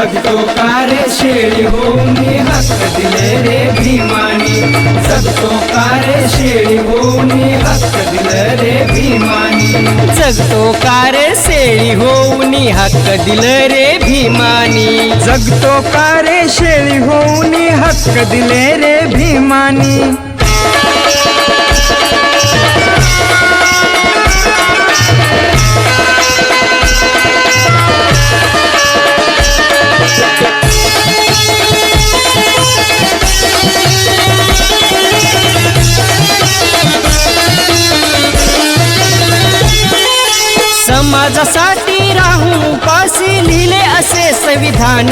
जगतो कारे शेळी होऊन हक्क दिले रे भीमानी. जगतो कारे शेळी होऊन हक्क दिले रे भीमानी. जगतो कार शेळी होऊन हक्क दिल रे भीमानी. जगतो शेळी होऊन हक्क दिले रे भीमानी. समाजासाठी राहून उपाशी लिहिले असे संविधान.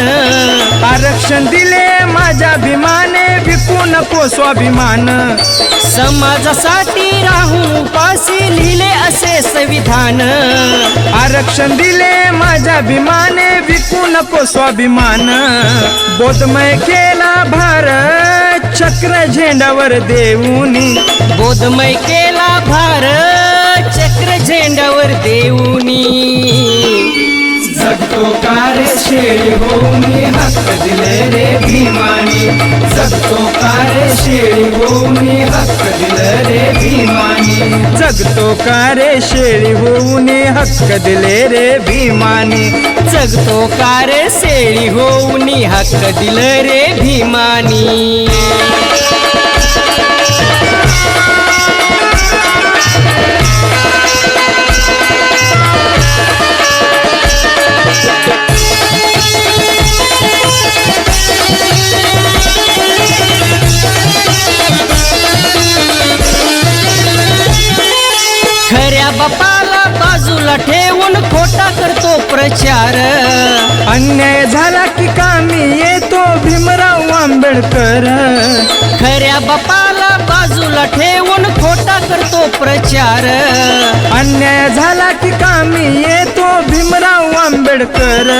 आरक्षण दिले माझ्या भीमाने विकू नको स्वाभिमान. समाजासाठी राहून उपाशी लिहिले असे संविधान. आरक्षण दिले माझ्या भीमाने विकू नको स्वाभिमान. बोधमय केला भारत चक्र झेंडावर देऊनी. बोधमय केला भारत झेंड्यावर देऊनी. जगतो कारे शेळी होऊन हक्क दिले रे भीमानी. जगतो कारे शेळी होऊन हक्क दिले रे भीमानी. जगतो का रे शेळी होऊन हक्क दिले रे भीमानी. जगतो कार शेळी होऊन हक्क दिल रे भीमानी. बाजूला ठेवून खोटा करतो प्रचार. अन्याय झाला की कामी येतो भीमराव आंबेडकर. खऱ्या बापाला बाजूला ठेवून खोटा करतो प्रचार. अन्याय झाला की कामी येतो भीमराव आंबेडकर.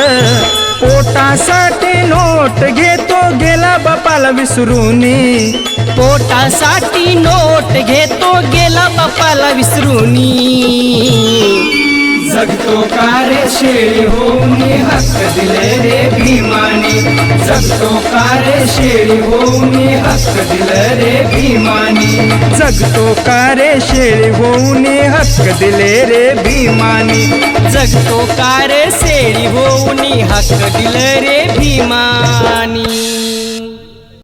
पोटासाठी नोट घेतो गेला बापाला विसरूनी. पोटासाठी नोट घेतो गेला बापाला विसरूनी. जगतो कारे शेळी होऊन हक्क दिले रे भीमानी जगतो कारे शेळी होऊन हक्क दिले रे भीमानी जगतो का रे शेळी होऊन हक्क दिले रे भीमानी जगतो कार शेळी होऊन हक्क दिले रे भीमानी